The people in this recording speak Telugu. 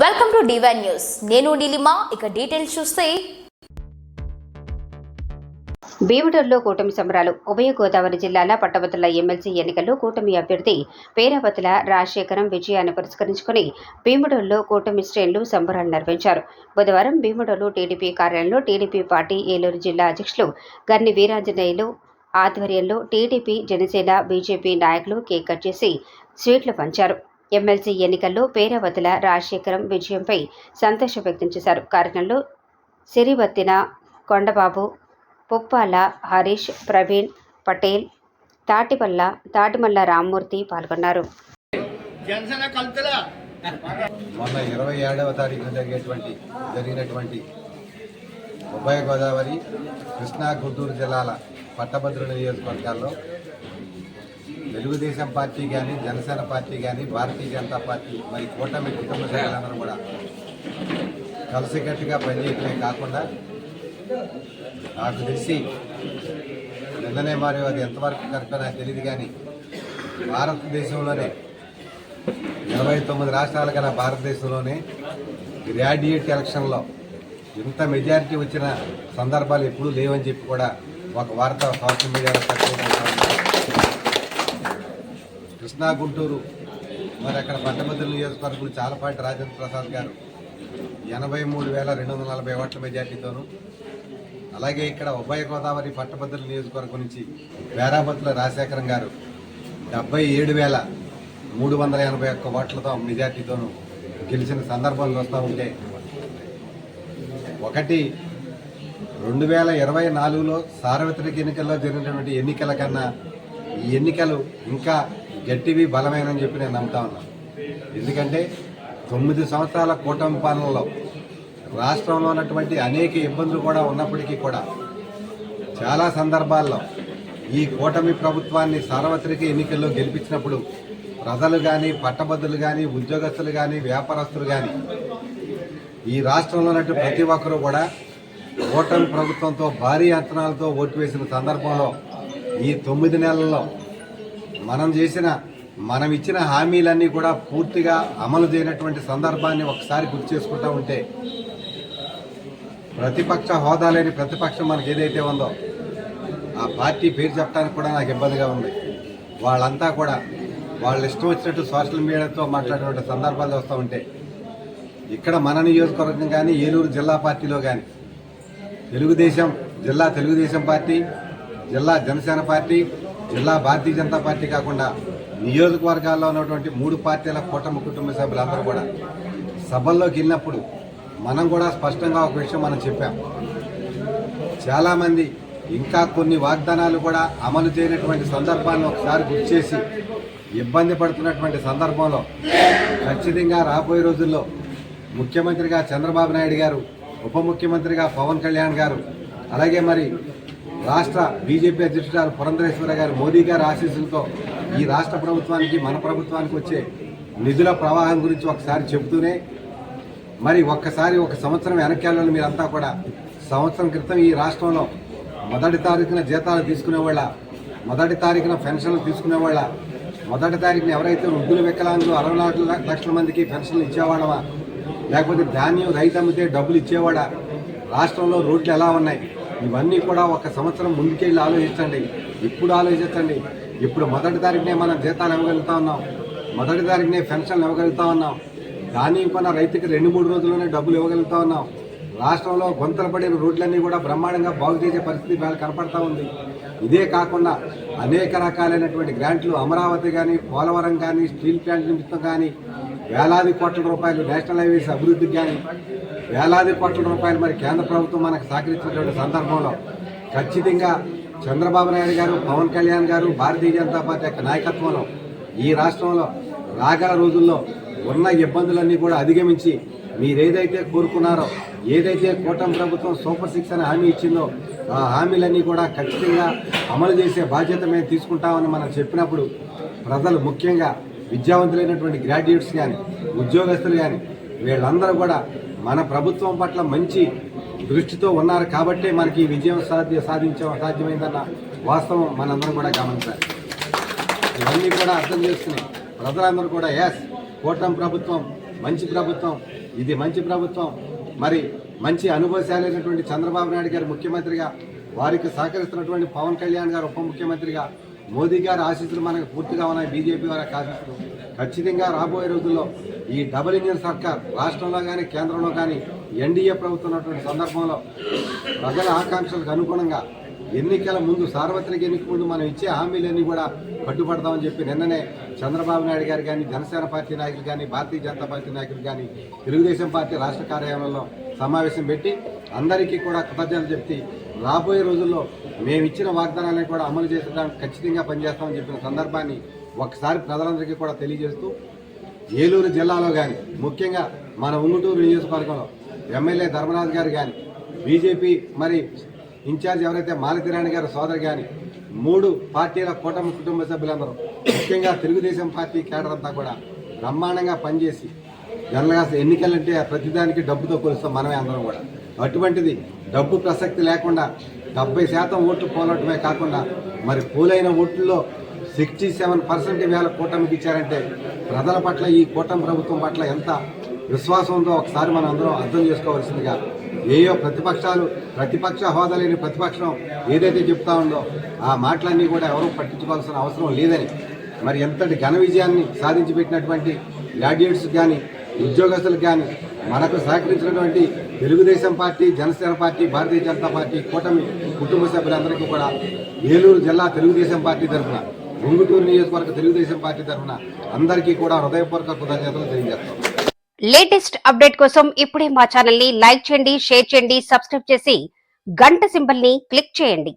వెల్కమ్ టు డివైన్ న్యూస్ నేను నీలిమా ఇక డీటెయిల్స్ చూస్తే. భీముడూరులో కూటమి సంబరాలు. ఉభయ గోదావరి జిల్లాల పట్టభద్రుల ఎమ్మెల్సీ ఎన్నికల్లో కూటమి అభ్యర్థి పేరావతుల రాజశేఖరం విజయాన్ని పురస్కరించుకుని భీముడూరులో కూటమి శ్రేణులు సంబరాలు నిర్వహించారు. బుధవారం భీముడూరు టీడీపీ కార్యాలయంలో టీడీపీ పార్టీ ఏలూరు జిల్లా అధ్యక్షులు గర్ని వీరాంజనేయులు ఆధ్వర్యంలో టీడీపీ జనసేన బీజేపీ నాయకులు కేక్ కట్ చేసి స్వీట్లు పంచారు. ఎమ్మెల్సీ ఎన్నికల్లో పేరావతుల రాజశేఖరం విజయంపై సంతోషం వ్యక్తం చేశారు. కార్యక్రమంలో సిరివత్తిన కొండబాబు పుప్పాల హరీష్ ప్రవీణ్ పటేల్ తాటిపల్ల తాటిమల్ల రామ్మూర్తి పాల్గొన్నారు. జనసేన కలుతులా. మొన్న ఇరవై ఏడవ తారీఖున జరిగేటువంటి జరిగినటువంటి ఉభయ గోదావరి కృష్ణా గుంటూరు జిల్లాల పట్టభద్రుల నియోజకవర్గాల్లో తెలుగుదేశం పార్టీ కానీ జనసేన పార్టీ కానీ భారతీయ జనతా పార్టీ మరి కూటమి కుటుంబ సభ్యులందరూ కూడా కలిసికట్టుగా పనిచేయటమే కాకుండా నాకు తెలిసి నిన్ననే మరి అది ఎంతవరకు కరెక్టో నాకు తెలియదు కానీ భారతదేశంలోనే ఇరవై తొమ్మిది రాష్ట్రాలు గల భారతదేశంలోనే గ్రాడ్యుయేట్ ఎలక్షన్లో ఇంత మెజారిటీ వచ్చిన సందర్భాలు ఎప్పుడూ లేవని చెప్పి కూడా ఒక వార్త సోషల్ మీడియాలో ప్రచురించడం కృష్ణా గుంటూరు. మరి అక్కడ పట్టభద్రుల నియోజకవర్గం చాలపాటి రాజేంద్ర ప్రసాద్ గారు. ఎనభై మూడు వేల రెండు వందల నలభై ఓట్ల మెజార్టీతోనూ అలాగే ఇక్కడ ఉభయ గోదావరి పట్టభద్రుల నియోజకవర్గం నుంచి వేరాబత్తుల రాజశేఖరం గారు డెబ్బై ఏడు వేల మూడు వందల ఎనభై ఒక్క ఓట్లతో మెజార్టీతోనూ గెలిచిన సందర్భం వస్తూ ఉంటే ఒకటి రెండు వేల ఇరవై నాలుగులో సార్వత్రిక ఎన్నికల్లో జరిగినటువంటి ఎన్నికల కన్నా ఈ ఎన్నికలు ఇంకా గట్టివి బలమైనని చెప్పి నేను నమ్ముతా ఉన్నాను ఎందుకంటే తొమ్మిది సంవత్సరాల కూటమి పాలనలో రాష్ట్రంలో ఉన్నటువంటి అనేక ఇబ్బందులు కూడా ఉన్నప్పటికీ కూడా చాలా సందర్భాల్లో ఈ కూటమి ప్రభుత్వాన్ని సార్వత్రిక ఎన్నికల్లో గెలిపించినప్పుడు ప్రజలు కానీ పట్టభద్రులు కానీ ఉద్యోగస్తులు కానీ వ్యాపారస్తులు కానీ ఈ రాష్ట్రంలో ఉన్నట్టు ప్రతి ఒక్కరూ కూడా కూటమి ప్రభుత్వంతో భారీ అంచనాలతో ఓటు వేసిన సందర్భంలో ఈ తొమ్మిది నెలల్లో మనం చేసిన మనం ఇచ్చిన హామీలన్నీ కూడా పూర్తిగా అమలు చేయనటువంటి సందర్భాన్ని ఒకసారి గుర్తు చేసుకుంటా ఉంటే ప్రతిపక్ష హోదా లేని ప్రతిపక్షం మనకి ఏదైతే ఉందో ఆ పార్టీ పేరు చెప్పడానికి కూడా నాకు ఇబ్బందిగా ఉంది. వాళ్ళంతా కూడా వాళ్ళ ఇష్టం వచ్చినట్టు సోషల్ మీడియాతో మాట్లాడేటువంటి సందర్భాలు వస్తూ ఉంటే ఇక్కడ మన నియోజకవర్గం కానీ ఏలూరు జిల్లా పార్టీలో కానీ తెలుగుదేశం జిల్లా తెలుగుదేశం పార్టీ జిల్లా జనసేన పార్టీ జిల్లా భారతీయ జనతా పార్టీ కాకుండా నియోజకవర్గాల్లో ఉన్నటువంటి మూడు పార్టీల కూటమి కుటుంబ సభ్యులందరూ కూడా సభల్లోకి వెళ్ళినప్పుడు మనం కూడా స్పష్టంగా ఒక విషయం మనం చెప్పాం. చాలామంది ఇంకా కొన్ని వాగ్దానాలు కూడా అమలు చేయనటువంటి సందర్భాన్ని ఒకసారి గుర్తు చేసి ఇబ్బంది పడుతున్నటువంటి సందర్భంలో ఖచ్చితంగా రాబోయే రోజుల్లో ముఖ్యమంత్రిగా చంద్రబాబు నాయుడు గారు ఉప ముఖ్యమంత్రిగా పవన్ కళ్యాణ్ గారు అలాగే మరి రాష్ట్ర బీజేపీ అధ్యక్షురాలు పురంధరేశ్వర గారు మోదీ గారి ఆశీస్సులతో ఈ రాష్ట్ర ప్రభుత్వానికి మన ప్రభుత్వానికి వచ్చే నిధుల ప్రవాహం గురించి ఒకసారి చెబుతూనే మరి ఒక్కసారి ఒక సంవత్సరం వెనక్కి మీరంతా కూడా సంవత్సరం క్రితం ఈ రాష్ట్రంలో మొదటి తారీఖున జీతాలు తీసుకునేవాళ్ళ మొదటి తారీఖున పెన్షన్లు తీసుకునేవాళ్ళ మొదటి తారీఖున ఎవరైతే వృద్ధులు వికలాంగులు అరవై నాలుగు లక్షల మందికి పెన్షన్లు ఇచ్చేవాళ్ళమా లేకపోతే ధాన్యం రైతు అమ్మితే డబ్బులు ఇచ్చేవాడా రాష్ట్రంలో రోడ్లు ఎలా ఉన్నాయి ఇవన్నీ కూడా ఒక సంవత్సరం ముందుకెళ్ళి ఆలోచించండి. ఇప్పుడు ఆలోచించండి. ఇప్పుడు మొదటి తారీఖునే మనం జీతాలు ఇవ్వగలుగుతా ఉన్నాం. మొదటి తారీఖునే పెన్షన్లు ఇవ్వగలుగుతా ఉన్నాం. ధాన్యం కొన్న రైతుకి రెండు మూడు రోజుల్లోనే డబ్బులు ఇవ్వగలుగుతా ఉన్నాం. రాష్ట్రంలో గొంతలు పడిన రోడ్లన్నీ కూడా బ్రహ్మాండంగా బాగు చేసే పరిస్థితి కనపడతా ఉంది. ఇదే కాకుండా అనేక రకాలైనటువంటి గ్రాంట్లు అమరావతి కానీ పోలవరం కానీ స్టీల్ ప్లాంట్ నిమిత్తం కానీ వేలాది కోట్ల రూపాయలు నేషనల్ హైవేస్ అభివృద్ధికి కానీ వేలాది కోట్ల రూపాయలు మరి కేంద్ర ప్రభుత్వం మనకు సహకరించినటువంటి సందర్భంలో ఖచ్చితంగా చంద్రబాబు నాయుడు గారు పవన్ కళ్యాణ్ గారు భారతీయ జనతా పార్టీ యొక్క నాయకత్వంలో ఈ రాష్ట్రంలో రాగల రోజుల్లో ఉన్న ఇబ్బందులన్నీ కూడా అధిగమించి మీరేదైతే కోరుకున్నారో ఏదైతే కూటమి ప్రభుత్వం సూపర్ సిక్స్ అని హామీ ఇచ్చిందో ఆ హామీలన్నీ కూడా ఖచ్చితంగా అమలు చేసే బాధ్యత మేము తీసుకుంటామని మనం చెప్పినప్పుడు ప్రజలు ముఖ్యంగా విద్యావంతులైనటువంటి గ్రాడ్యుయేట్స్ కానీ ఉద్యోగస్తులు కానీ వీళ్ళందరూ కూడా మన ప్రభుత్వం పట్ల మంచి దృష్టితో ఉన్నారు కాబట్టే మనకి ఈ విజయం సాధ్య సాధించ సాధ్యమైందన్న వాస్తవం మనందరం కూడా గమనించాలి. ఇవన్నీ కూడా అర్థం చేసుకుని ప్రజలందరూ కూడా ఎస్ కూటమి ప్రభుత్వం మంచి ప్రభుత్వం ఇది మంచి ప్రభుత్వం. మరి మంచి అనుభవశాలైనటువంటి చంద్రబాబు నాయుడు గారు ముఖ్యమంత్రిగా వారికి సహకరిస్తున్నటువంటి పవన్ కళ్యాణ్ గారు ఉప ముఖ్యమంత్రిగా మోదీ గారి ఆశీస్సులు మనకు పూర్తిగా ఉన్నాయి. బీజేపీ వారి ఆశీస్సులు ఖచ్చితంగా రాబోయే రోజుల్లో ఈ డబుల్ ఇంజిన్ సర్కార్ రాష్ట్రంలో కానీ కేంద్రంలో కానీ ఎన్డీఏ ప్రభుత్వం ఉన్నటువంటి సందర్భంలో ప్రజల ఆకాంక్షలకు అనుగుణంగా ఎన్నికల ముందు సార్వత్రిక ఎన్నిక ముందు మనం ఇచ్చే హామీలన్నీ కూడా పట్టుబడతామని చెప్పి నిన్ననే చంద్రబాబు నాయుడు గారు కానీ జనసేన పార్టీ నాయకులు కానీ భారతీయ జనతా పార్టీ నాయకులు కానీ తెలుగుదేశం పార్టీ రాష్ట్ర కార్యాలయంలో సమావేశం పెట్టి అందరికీ కూడా కృతజ్ఞతలు చెప్తే రాబోయే రోజుల్లో మేము ఇచ్చిన వాగ్దానాలను కూడా అమలు చేసేదానికి ఖచ్చితంగా పనిచేస్తామని చెప్పిన సందర్భాన్ని ఒకసారి ప్రజలందరికీ కూడా తెలియజేస్తూ ఏలూరు జిల్లాలో కానీ ముఖ్యంగా మన ఉంగుటూరు నియోజకవర్గంలో ఎమ్మెల్యే ధర్మరాజు గారు కానీ బీజేపీ మరి ఇన్ఛార్జ్ ఎవరైతే మాలతిరాణి గారి సోదరు కానీ మూడు పార్టీల కూటమి కుటుంబ సభ్యులందరూ ముఖ్యంగా తెలుగుదేశం పార్టీ కేడర్ అంతా కూడా బ్రహ్మాండంగా పనిచేసి జనరల్గా ఎన్నికలంటే ప్రతిదానికి డబ్బుతో కొలుస్తాం మనమే అందరం కూడా. అటువంటిది డబ్బు ప్రసక్తి లేకుండా డెబ్బై శాతం ఓట్లు పోలటమే కాకుండా మరి పోలైన ఓట్లలో సిక్స్టీ సెవెన్ పర్సెంట్ వేల కూటమికి ఇచ్చారంటే ప్రజల పట్ల ఈ కూటమి ప్రభుత్వం పట్ల ఎంత విశ్వాసం ఉందో ఒకసారి మనం అందరం అర్థం చేసుకోవాల్సిందిగా ఏయో ప్రతిపక్షాలు ప్రతిపక్ష హోదా లేని ప్రతిపక్షం ఏదైతే చెప్తా ఉందో ఆ మాటలన్నీ కూడా ఎవరూ పట్టించుకోవాల్సిన అవసరం లేదని మరి ఎంతటి ఘన విజయాన్ని సాధించి పెట్టినటువంటి గ్రాడ్యుయేట్స్ కానీ ఉద్యోగస్తులకు కానీ మనకు సహకరించినటువంటి Telugu Desam party Janasena party Bharatiya Janata party కూటమి కుటుంబ సభ్యులందరికీ కూడా ఏలూరు జిల్లా తెలుగుదేశం పార్టీ తరఫున ఉంగుటూరు నియోజకవర్గ తెలుగుదేశం పార్టీ తరఫున అందరికీ కూడా హృదయపూర్వక కృతజ్ఞతలు తెలియజేస్తాం. లేటెస్ట్ అప్డేట్ కోసం ఇప్పుడే మా ఛానల్ని లైక్ చేయండి షేర్ చేయండి సబ్స్క్రైబ్ చేసి గంట సింబల్ని క్లిక్ చేయండి.